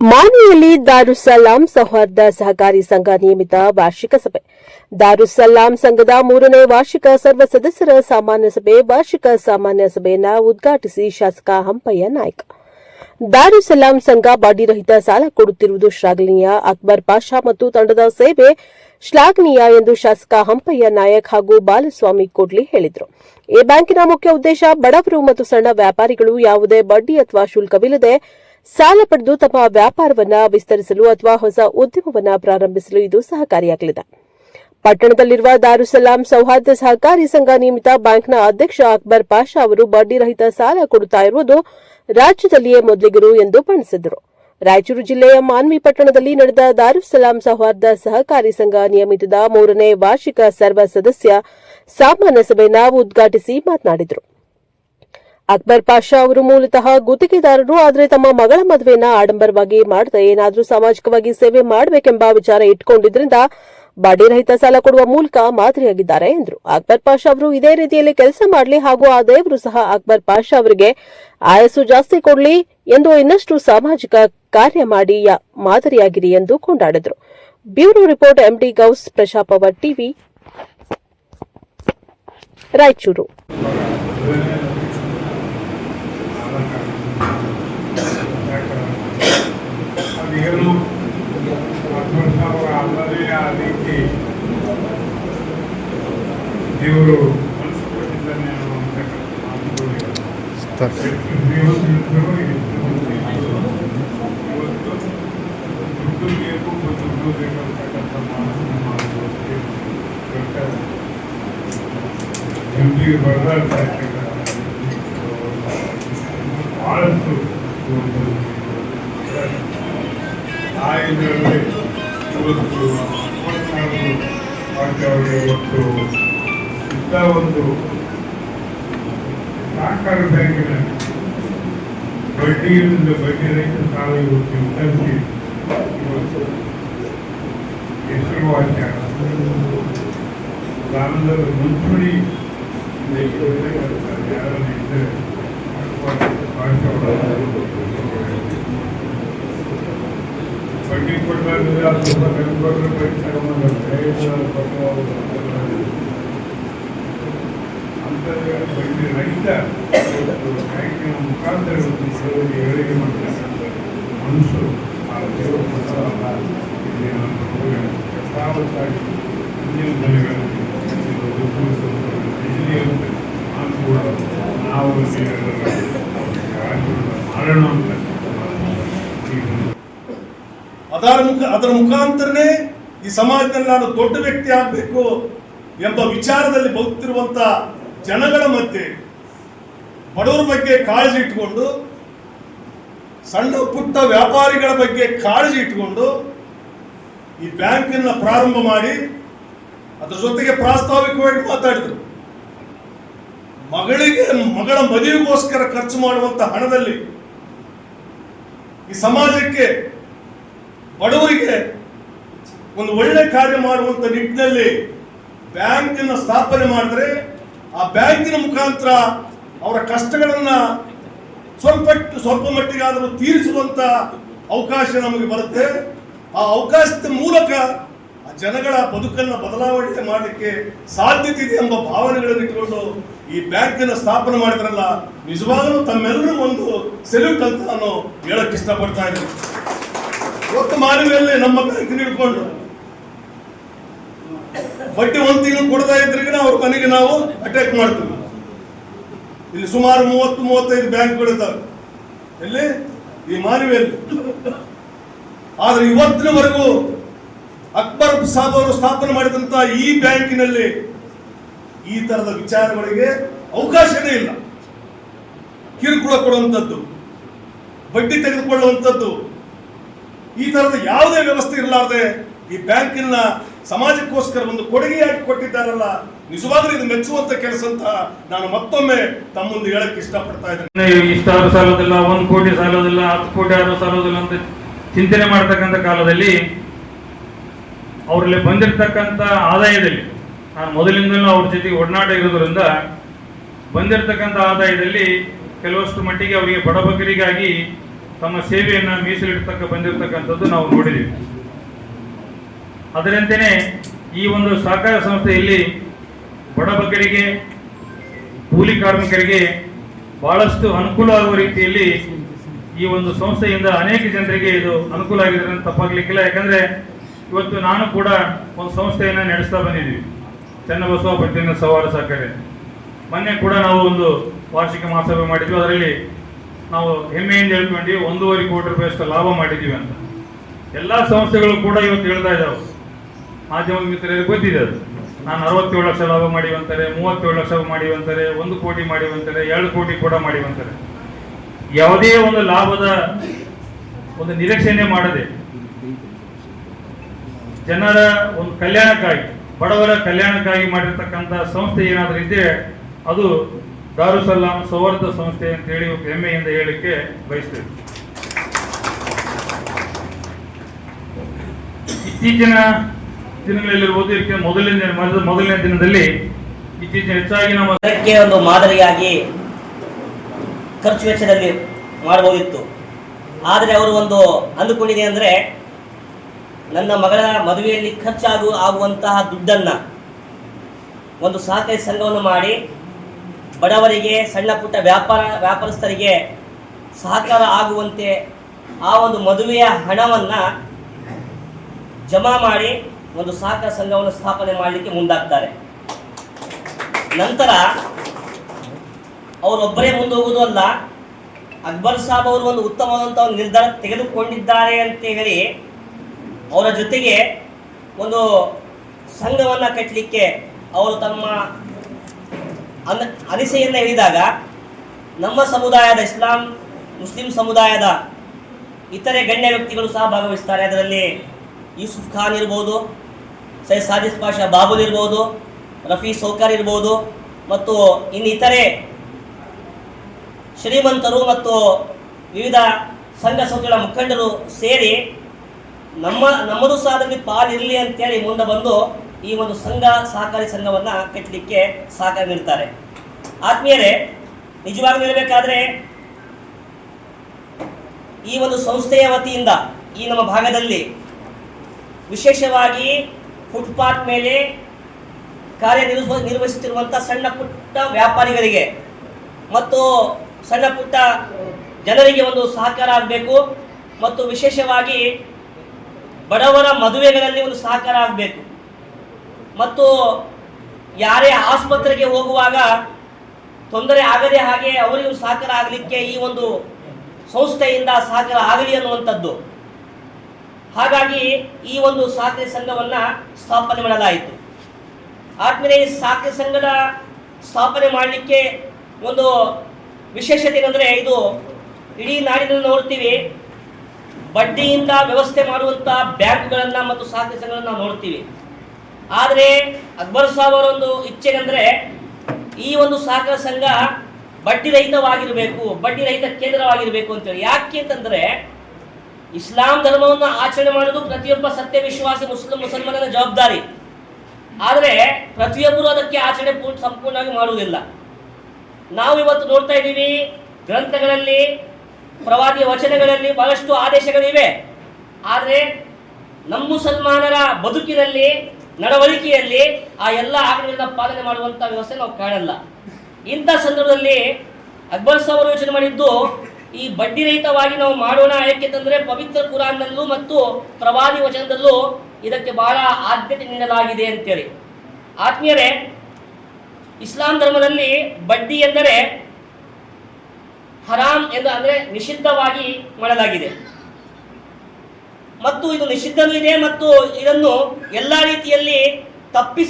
ಮಾನ್ವಿಯಲ್ಲಿ ದಾರುಸಲಾಂ ಸೌಹಾರ್ದ ಸಹಕಾರಿ ಸಂಘ ನಿಯಮಿತ ವಾರ್ಷಿಕ ಸಭೆ. ದಾರುಸಲಾಂ ಸಂಘದ ಮೂರನೇ ವಾರ್ಷಿಕ ಸರ್ವ ಸದಸ್ಯರ ಸಾಮಾನ್ಯ ಸಭೆ ವಾರ್ಷಿಕ ಸಾಮಾನ್ಯ ಸಭೆಯನ್ನು ಉದ್ಘಾಟಿಸಿ ಶಾಸಕ ಹಂಪಯ್ಯ ನಾಯ್ಕ. ದಾರುಸಲಾಂ ಸಂಘ ಬಡ್ಡಿರಹಿತ ಸಾಲ ಕೊಡುತ್ತಿರುವುದು ಶ್ಲಾಘನೀಯ. ಅಕ್ಬರ್ ಪಾಷಾ ಮತ್ತು ತಂಡದ ಸೇವೆ ಶ್ಲಾಘನೀಯ ಎಂದು ಶಾಸಕ ಹಂಪಯ್ಯ ನಾಯಕ್ ಹಾಗೂ ಬಾಲಸ್ವಾಮಿ ಕೋಡ್ಲಿ ಹೇಳಿದರು. ಈ ಬ್ಯಾಂಕಿನ ಮುಖ್ಯ ಉದ್ದೇಶ ಬಡವರು ಮತ್ತು ಸಣ್ಣ ವ್ಯಾಪಾರಿಗಳು ಯಾವುದೇ ಬಡ್ಡಿ ಅಥವಾ ಶುಲ್ಕವಿಲ್ಲದೆ ಸಾಲ ಪಡೆದು ತಮ್ಮ ವ್ಯಾಪಾರವನ್ನ ವಿಸ್ತರಿಸಲು ಅಥವಾ ಹೊಸ ಉದ್ಯಮವನ್ನ ಪ್ರಾರಂಭಿಸಲು ಇದು ಸಹಕಾರಿಯಾಗಲಿದೆ. ಪಟ್ಟಣದಲ್ಲಿರುವ ದಾರುಸಲಾಂ ಸೌಹಾರ್ದ ಸಹಕಾರಿ ಸಂಘ ನಿಯಮಿತ ಬ್ಯಾಂಕ್ನ ಅಧ್ಯಕ್ಷ ಅಕ್ಬರ್ ಪಾಷಾ ಅವರು ಬಡ್ಡಿ ರಹಿತ ಸಾಲ ಕೊಡುತ್ತಾ ಇರುವುದು ರಾಜ್ಯದಲ್ಲಿಯೇ ಮೊದಲಿಗರು ಎಂದು ಬಣ್ಣಿಸಿದರು. ರಾಯಚೂರು ಜಿಲ್ಲೆಯ ಮಾನ್ವಿ ಪಟ್ಟಣದಲ್ಲಿ ನಡೆದ ದಾರುಸಲಾಂ ಸೌಹಾರ್ದ ಸಹಕಾರಿ ಸಂಘ ನಿಯಮಿತದ ಮೂರನೇ ವಾರ್ಷಿಕ ಸರ್ವ ಸದಸ್ಯ ಸಾಮಾನ್ಯ ಸಭೆಯನ್ನು ಉದ್ಘಾಟಿಸಿ ಮಾತನಾಡಿದರು. ಅಕ್ಬರ್ ಪಾಷಾ ಅವರು ಮೂಲತಃ ಗುತ್ತಿಗೆದಾರರು, ಆದರೆ ತಮ್ಮ ಮಗಳ ಮದುವೆಯನ್ನ ಆಡಂಬರವಾಗಿ ಮಾಡದೆ ಏನಾದರೂ ಸಾಮಾಜಿಕವಾಗಿ ಸೇವೆ ಮಾಡಬೇಕೆಂಬ ವಿಚಾರ ಇಟ್ಕೊಂಡಿದ್ರಿಂದ ಬಡ್ಡಿ ರಹಿತ ಸಾಲ ಕೊಡುವ ಮೂಲಕ ಮಾದರಿಯಾಗಿದ್ದಾರೆ ಎಂದರು. ಅಕ್ಬರ್ ಪಾಷಾ ಅವರು ಇದೇ ರೀತಿಯಲ್ಲಿ ಕೆಲಸ ಮಾಡಲಿ ಹಾಗೂ ಆ ದೇವರು ಸಹ ಅಕ್ಬರ್ ಪಾಷಾ ಅವರಿಗೆ ಆಯಸ್ಸು ಜಾಸ್ತಿ ಕೊಡಲಿ ಎಂದು ಇನ್ನಷ್ಟು ಸಾಮಾಜಿಕ ಕಾರ್ಯ ಮಾಡಿ ಮಾದರಿಯಾಗಿರಿ ಎಂದು ಕೊಂಡಾಡಿದರು. ಬ್ಯೂರೋ ರಿಪೋರ್ಟ್, ಎಂಡಿ ಗೌಸ್, ಪ್ರಶಾಪವ ಟಿವಿ, ರಾಯಚೂರು. ಇರ್ತಕ್ಕಂಥ ಬಹಳಷ್ಟು ಒಂದು ತಾಯಿಗಳಲ್ಲಿ ಇವತ್ತು ಒಂದು ಇಂಥ ಒಂದು ಸಹಕಾರ ಬ್ಯಾಂಕಿನ ಬಡ್ಡಿಯಿಂದ ಬಡ್ಡಿ ರಹಿತ ಸಾಲ ಇವತ್ತು ವಿತರಿಸಿ ಇವತ್ತು ಹೆಸರುವಾಸಿ ಸಾಲದ ಮುಂಚೂಣಿ ಯಾರನ್ನು ಇದ್ದರೆ ಬಡ್ಡಿ ಕೊಡಲಾಗಿದ್ರೆ ಅದು ಸ್ವಲ್ಪ ಬೆಂಗಳೂರು ಬಡ್ಡಿ ತಗೊಂಡ್ಬಂದ್ರೆ ಇವತ್ತು ಬ್ಯಾಂಕಿನ ಮುಖಾಂತರ ಬಡವರಿಗೆ ಏಳಿಗೆ ಮಾಡ್ತಕ್ಕಂಥ ಮನುಷ್ಯರು ಆ ದೇವರ ಪ್ರಸಾದ ಇಲ್ಲಿ ನಾವು ಮಾಡೋಣ ಅಂತ ಅದರ ಮುಖ, ಅದರ ಮುಖಾಂತರನೇ ಈ ಸಮಾಜದಲ್ಲಿ ನಾನು ದೊಡ್ಡ ವ್ಯಕ್ತಿ ಆಗಬೇಕು ಎಂಬ ವಿಚಾರದಲ್ಲಿ ಬದುಕ್ತಿರುವಂತ ಜನಗಳ ಮಧ್ಯೆ ಬಡವರ ಬಗ್ಗೆ ಕಾಳಜಿ ಇಟ್ಕೊಂಡು, ಸಣ್ಣ ಪುಟ್ಟ ವ್ಯಾಪಾರಿಗಳ ಬಗ್ಗೆ ಕಾಳಜಿ ಇಟ್ಕೊಂಡು ಈ ಬ್ಯಾಂಕನ್ನ ಪ್ರಾರಂಭ ಮಾಡಿ, ಅದರ ಜೊತೆಗೆ ಪ್ರಾಸ್ತಾವಿಕವಾಗಿ ಮಾತಾಡಿದರು. ಮಗಳಿಗೆ ಮಗಳ ಮದುವೆಗೋಸ್ಕರ ಖರ್ಚು ಮಾಡುವಂತ ಹಣದಲ್ಲಿ ಈ ಸಮಾಜಕ್ಕೆ ಬಡವರಿಗೆ ಒಂದು ಒಳ್ಳೆ ಕಾರ್ಯ ಮಾಡುವಂತ ನಿಟ್ಟಿನಲ್ಲಿ ಬ್ಯಾಂಕನ್ನು ಸ್ಥಾಪನೆ ಮಾಡಿದ್ರೆ ಆ ಬ್ಯಾಂಕಿನ ಮುಖಾಂತರ ಅವರ ಕಷ್ಟಗಳನ್ನು ಸ್ವಲ್ಪ ಸ್ವಲ್ಪ ಮಟ್ಟಿಗಾದರೂ ತೀರಿಸುವಂತ ಅವಕಾಶ ನಮಗೆ ಬರುತ್ತೆ. ಆ ಅವಕಾಶದ ಮೂಲಕ ಆ ಜನಗಳ ಬದುಕನ್ನ ಬದಲಾವಣೆ ಮಾಡಲಿಕ್ಕೆ ಸಾಧ್ಯತೆ ಇದೆ ಎಂಬ ಭಾವನೆಗಳನ್ನು ಇಟ್ಟುಕೊಂಡು ಈ ಬ್ಯಾಂಕನ್ನು ಸ್ಥಾಪನೆ ಮಾಡಿದ್ರಲ್ಲ, ನಿಜವಾಗಲೂ ತಮ್ಮೆಲ್ಲರೂ ಒಂದು ಸೆಲ್ಯೂಟ್ ಅಂತ ನಾನು ಹೇಳಕ್ ಇಷ್ಟಪಡ್ತಾ ಇದ್ದೀನಿ. ಇವತ್ತು ಮಾನವಿಯಲ್ಲಿ ನಮ್ಮ ಬ್ಯಾಂಕ್ ಹಿಡ್ಕೊಂಡು ಬಡ್ಡಿ ಒಂದು ತಿಂಗಳು ಕೊಡ್ತಾ ಇದ್ರಿಗೆ ಅವ್ರ ಮನೆಗೆ ನಾವು ಅಟ್ಯಾಕ್ ಮಾಡ್ತೀವಿ. ಇಲ್ಲಿ ಸುಮಾರು ಮೂವತ್ತು, ಮೂವತ್ತೈದು ಬ್ಯಾಂಕ್ ಬಿಡುತ್ತವೆ ಎಲ್ಲಿ? ಈ ಮಾನವಿಯಲ್ಲಿ. ಆದ್ರೆ ಇವತ್ತಿನವರೆಗೂ ಅಕ್ಬರ್ ಸಾಬ್ ಅವರು ಸ್ಥಾಪನೆ ಮಾಡಿದಂತ ಈ ಬ್ಯಾಂಕಿನಲ್ಲಿ ಈ ತರದ ವಿಚಾರಗಳಿಗೆ ಅವಕಾಶನೇ ಇಲ್ಲ. ಕಿರುಕುಳ ಕೊಡುವಂಥದ್ದು ಬಡ್ಡಿ ತೆಗೆದುಕೊಳ್ಳುವಂಥದ್ದು ಈ ತರದ ಯಾವುದೇ ವ್ಯವಸ್ಥೆ ಇರಲಾರದೆ ಈ ಬ್ಯಾಂಕಿನ ಸಮಾಜಕ್ಕೋಸ್ಕರ ಒಂದು ಕೊಡುಗೆಯಾಗಿ ಕೊಟ್ಟಿದ್ದಾರಲ್ಲ, ನಿಜವಾಗ್ಲೂ ಇದು ಮೆಚ್ಚುವಂತ ಕೆಲಸ ಅಂತ ನಾನು ಮತ್ತೊಮ್ಮೆ ತಮ್ಮ ಮುಂದೆ ಹೇಳಕ್ ಇಷ್ಟಪಡ್ತಾ ಇದ್ದೇನೆ. ಇಷ್ಟಾರು ಸಾಲೋದಿಲ್ಲ ಒಂದು ಕೋಟಿ ಸಾಲೋದಿಲ್ಲ ಹತ್ತು ಕೋಟಿ ಆದ್ರೂ ಸಾಲೋದಿಲ್ಲ ಅಂತ ಚಿಂತನೆ ಮಾಡ್ತಕ್ಕಂಥ ಕಾಲದಲ್ಲಿ ಅವರಲ್ಲಿ ಬಂದಿರತಕ್ಕಂಥ ಆದಾಯದಲ್ಲಿ, ನಾನು ಮೊದಲಿಂದಲೂ ಅವ್ರ ಜೊತೆಗೆ ಒಡನಾಟ ಇರೋದ್ರಿಂದ ಬಂದಿರತಕ್ಕಂಥ ಆದಾಯದಲ್ಲಿ ಕೆಲವಷ್ಟು ಮಟ್ಟಿಗೆ ಅವರಿಗೆ ಬಡಬಗರಿಗಾಗಿ ತಮ್ಮ ಸೇವೆಯನ್ನು ಮೀಸಲಿಡ್ತಕ್ಕ ಬಂದಿರತಕ್ಕಂಥದ್ದು ನಾವು ನೋಡಿದ್ದೀವಿ. ಅದರಂತೆಯೇ ಈ ಒಂದು ಸಹಕಾರ ಸಂಸ್ಥೆಯಲ್ಲಿ ಬಡಬಗ್ಗರಿಗೆ ಕೂಲಿ ಕಾರ್ಮಿಕರಿಗೆ ಬಹಳಷ್ಟು ಅನುಕೂಲ ಆಗುವ ರೀತಿಯಲ್ಲಿ ಈ ಒಂದು ಸಂಸ್ಥೆಯಿಂದ ಅನೇಕ ಜನರಿಗೆ ಇದು ಅನುಕೂಲ ಆಗಿದೆ ಅಂತ ತಪ್ಪಾಗ್ಲಿಕ್ಕಿಲ್ಲ. ಯಾಕಂದ್ರೆ ಇವತ್ತು ನಾನು ಕೂಡ ಒಂದು ಸಂಸ್ಥೆಯನ್ನು ನಡೆಸ್ತಾ ಬಂದಿದ್ದೀವಿ ಚನ್ನಬಸವ ಪಟ್ಟಿನ ಸವಾರ ಸಹಕಾರಿ. ಮೊನ್ನೆ ಕೂಡ ನಾವು ಒಂದು ವಾರ್ಷಿಕ ಮಹಾಸಭೆ ಮಾಡಿದ್ವಿ. ಅದರಲ್ಲಿ ನಾವು ಹೆಮ್ಮೆಯಿಂದ ಹೇಳ್ಕೊಂಡು ಒಂದೂವರೆ ಕೋಟಿ ರೂಪಾಯಿಯಷ್ಟು ಲಾಭ ಮಾಡಿದ್ದೀವಿ ಅಂತ. ಎಲ್ಲ ಸಂಸ್ಥೆಗಳು ಕೂಡ ಇವತ್ತು ಹೇಳ್ತಾ ಇದ್ದಾವೆ ಮಾಧ್ಯಮ ಮಿತ್ರರಿಗೆ ಗೊತ್ತಿದೆ ಅದು ನಾನು ಅರವತ್ತೇಳು ಲಕ್ಷ ಲಾಭ ಮಾಡಿವಂತಾರೆ, ಮೂವತ್ತೇಳು ಲಕ್ಷ ಮಾಡಿವಂತಾರೆ, ಒಂದು ಕೋಟಿ ಮಾಡಿವಂತಾರೆ, ಎರಡು ಕೋಟಿ ಕೂಡ ಮಾಡಿವಂತಾರೆ. ಯಾವುದೇ ಒಂದು ಲಾಭದ ಒಂದು ನಿರೀಕ್ಷೆಯೇ ಮಾಡದೆ ಜನರ ಒಂದು ಕಲ್ಯಾಣಕ್ಕಾಗಿ, ಬಡವರ ಕಲ್ಯಾಣಕ್ಕಾಗಿ ಮಾಡಿರ್ತಕ್ಕಂಥ ಸಂಸ್ಥೆ ಏನಾದರೂ ಇದ್ದರೆ ಅದು ದಾರುಸಲ್ಲಾಂ ಸೌಹಾರ್ದ ಸಂಸ್ಥೆ ಅಂತ ಹೇಳಿ ಹೆಮ್ಮೆಯಿಂದ ಹೇಳಲಿಕ್ಕೆ ಬಯಸ್ತೇವೆ ಇತ್ತೀಚಿನ ದಿನಗಳಲ್ಲಿರ್ಬೋದು ಇದಕ್ಕೆ ಮೊದಲನೇ ಮೊದಲ- ಮೊದಲನೇ ದಿನದಲ್ಲಿ ಇತ್ತೀಚಿನ ಹೆಚ್ಚಾಗಿ ನಮ್ಮ ಅದಕ್ಕೆ ಒಂದು ಮಾದರಿಯಾಗಿ ಖರ್ಚು ವೆಚ್ಚದಲ್ಲಿ ಮಾಡಬಹುದಿತ್ತು. ಆದರೆ ಅವರು ಒಂದು ಅಂದುಕೊಂಡಿದೆ ಅಂದರೆ ನನ್ನ ಮಗಳ ಮದುವೆಯಲ್ಲಿ ಖರ್ಚಾಗು ಆಗುವಂತಹ ದುಡ್ಡನ್ನು ಒಂದು ಸಹಕಾರಿ ಸಂಘವನ್ನು ಮಾಡಿ ಬಡವರಿಗೆ ಸಣ್ಣ ಪುಟ್ಟ ವ್ಯಾಪಾರ ವ್ಯಾಪಾರಸ್ಥರಿಗೆ ಸಹಕಾರ ಆಗುವಂತೆ ಆ ಒಂದು ಮದುವೆಯ ಹಣವನ್ನು ಜಮಾ ಮಾಡಿ ಒಂದು ಸಹಕಾರ ಸಂಘವನ್ನು ಸ್ಥಾಪನೆ ಮಾಡಲಿಕ್ಕೆ ಮುಂದಾಗ್ತಾರೆ. ನಂತರ ಅವರೊಬ್ಬರೇ ಮುಂದೆ ಅಲ್ಲ, ಅಕ್ಬರ್ ಸಾಬ್ ಅವರು ಒಂದು ಉತ್ತಮವಾದಂಥ ಒಂದು ನಿರ್ಧಾರ ತೆಗೆದುಕೊಂಡಿದ್ದಾರೆ ಅಂತ ಹೇಳಿ ಅವರ ಜೊತೆಗೆ ಒಂದು ಸಂಘವನ್ನು ಕಟ್ಟಲಿಕ್ಕೆ ಅವರು ತಮ್ಮ ಅನ, ಅನಿಸೆಯನ್ನು ಹೇಳಿದಾಗ, ನಮ್ಮ ಸಮುದಾಯದ ಇಸ್ಲಾಂ, ಮುಸ್ಲಿಂ ಸಮುದಾಯದ ಇತರೆ ಗಣ್ಯ ವ್ಯಕ್ತಿಗಳು ಸಹ ಭಾಗವಹಿಸ್ತಾರೆ ಅದರಲ್ಲಿ ಯೂಸುಫ್ ಖಾನ್ ಇರ್ಬೋದು, ಸೈಯದ್ ಸಾದಿಸ್ ಪಾಷಾ ಬಾಬುಲ್ ಇರ್ಬೋದು, ರಫಿ ಸೋಕರ್ ಇರ್ಬೋದು, ಮತ್ತು ಇನ್ನಿತರೆ ಶ್ರೀಮಂತರು ಮತ್ತು ವಿವಿಧ ಸಂಘ ಸಂಸ್ಥೆಗಳ ಮುಖಂಡರು ಸೇರಿ ನಮ್ಮ, ನಮ್ಮದು ಸಹ ಪಾಲಿರಲಿ ಅಂತೇಳಿ ಮುಂದೆ ಬಂದು ಈ ಒಂದು ಸಂಘ ಸಹಕಾರಿ ಸಂಘವನ್ನು ಕಟ್ಟಲಿಕ್ಕೆ ಸಹಕಾರ ನೀಡ್ತಾರೆ. ಆತ್ಮೀಯರೇ ನಿಜವಾಗಿ ಹೇಳಬೇಕಾದ್ರೆ ಈ ಒಂದು ಸಂಸ್ಥೆಯ ವತಿಯಿಂದ ಈ ನಮ್ಮ ಭಾಗದಲ್ಲಿ ವಿಶೇಷವಾಗಿ ಫುಟ್ಪಾತ್ ಮೇಲೆ ಕಾರ್ಯನಿರ್ವ ನಿರ್ವಹಿಸುತ್ತಿರುವಂಥ ಸಣ್ಣ ಪುಟ್ಟ ವ್ಯಾಪಾರಿಗಳಿಗೆ ಮತ್ತು ಸಣ್ಣ ಪುಟ್ಟ ಜನರಿಗೆ ಒಂದು ಸಹಕಾರ ಆಗಬೇಕು ಮತ್ತು ವಿಶೇಷವಾಗಿ ಬಡವರ ಮದುವೆಗಳಲ್ಲಿ ಒಂದು ಸಹಕಾರ ಆಗಬೇಕು. ಮತ್ತು ಯಾರೇ ಆಸ್ಪತ್ರೆಗೆ ಹೋಗುವಾಗ ತೊಂದರೆ ಆಗದೆ ಹಾಗೆ ಅವರಿಗೂ ಸಹಕಾರ ಆಗಲಿಕ್ಕೆ ಈ ಒಂದು ಸಂಸ್ಥೆಯಿಂದ ಸಹಕಾರ ಆಗಲಿ ಅನ್ನುವಂಥದ್ದು. ಹಾಗಾಗಿ ಈ ಒಂದು ಸಾಕೆ ಸಂಘವನ್ನ ಸ್ಥಾಪನೆ ಮಾಡಲಾಯಿತು. ಆದ್ಮೇಲೆ ಈ ಸಹಕಾರಿ ಸಂಘದ ಸ್ಥಾಪನೆ ಮಾಡಲಿಕ್ಕೆ ಒಂದು ವಿಶೇಷತೆ ಏನಂದ್ರೆ ಇದು ಇಡೀ ನಾಡಿನಲ್ಲಿ ನೋಡ್ತೀವಿ, ಬಡ್ಡಿಯಿಂದ ವ್ಯವಸ್ಥೆ ಮಾಡುವಂತ ಬ್ಯಾಂಕ್ಗಳನ್ನ ಮತ್ತು ಸಾಕೆ ಸಂಘಗಳನ್ನ ನಾವು ನೋಡ್ತೀವಿ. ಆದರೆ ಅಕ್ಬರ್ ಸಾಬ್ ಅವರೊಂದು ಇಚ್ಛೆ ಅಂದ್ರೆ ಈ ಒಂದು ಸಹಕಾರ ಸಂಘ ಬಡ್ಡಿ ರಹಿತವಾಗಿರಬೇಕು, ಬಡ್ಡಿ ರಹಿತ ಕೇಂದ್ರವಾಗಿರಬೇಕು ಅಂತೇಳಿ. ಯಾಕೆ ಅಂತಂದ್ರೆ ಇಸ್ಲಾಂ ಧರ್ಮವನ್ನು ಆಚರಣೆ ಮಾಡೋದು ಪ್ರತಿಯೊಬ್ಬ ಸತ್ಯ ವಿಶ್ವಾಸಿ ಮುಸ್ಲಿಂ ಮುಸಲ್ಮಾನರ ಜವಾಬ್ದಾರಿ. ಆದರೆ ಪ್ರತಿಯೊಬ್ಬರು ಅದಕ್ಕೆ ಆಚರಣೆ ಪೂರ್ಣ ಸಂಪೂರ್ಣವಾಗಿ ಮಾಡುವುದಿಲ್ಲ. ನಾವು ಇವತ್ತು ನೋಡ್ತಾ ಇದ್ದೀವಿ, ಗ್ರಂಥಗಳಲ್ಲಿ, ಪ್ರವಾದಿಯ ವಚನಗಳಲ್ಲಿ ಬಹಳಷ್ಟು ಆದೇಶಗಳಿವೆ. ಆದರೆ ನಮ್ಮ ಮುಸಲ್ಮಾನರ ಬದುಕಿನಲ್ಲಿ, ನಡವಳಿಕೆಯಲ್ಲಿ ಆ ಎಲ್ಲ ಆಜ್ಞೆಗಳನ್ನ ಪಾಲನೆ ಮಾಡುವಂಥ ವ್ಯವಸ್ಥೆ ನಾವು ಕಾಣಲ್ಲ. ಇಂಥ ಸಂದರ್ಭದಲ್ಲಿ ಅಕ್ಬರ್ ಸಾಹೇಬರು ಯೋಚನೆ ಮಾಡಿದ್ದು ಈ ಬಡ್ಡಿ ರಹಿತವಾಗಿ ನಾವು ಮಾಡೋಣ, ಯಾಕೆ ತಂದ್ರೆ ಪವಿತ್ರ ಕುರಾನ್ನಲ್ಲೂ ಮತ್ತು ಪ್ರವಾದಿ ವಚನದಲ್ಲೂ ಇದಕ್ಕೆ ಬಹಳ ಆದ್ಯತೆ ನೀಡಲಾಗಿದೆ ಅಂತೇಳಿ. ಆತ್ಮೀಯರೇ, ಇಸ್ಲಾಂ ಧರ್ಮದಲ್ಲಿ ಬಡ್ಡಿ ಎಂದರೆ ಹರಾಮ್ ಎಂದು ಅಂದ್ರೆ ನಿಷಿದ್ಧವಾಗಿ ಮಾಡಲಾಗಿದೆ. ಮತ್ತು ಇದು ನಿಷಿದ್ಧನೂ ಇದೆ ಮತ್ತು ಇದನ್ನು ಎಲ್ಲ ರೀತಿಯಲ್ಲಿ ತಪ್ಪಿಸಿ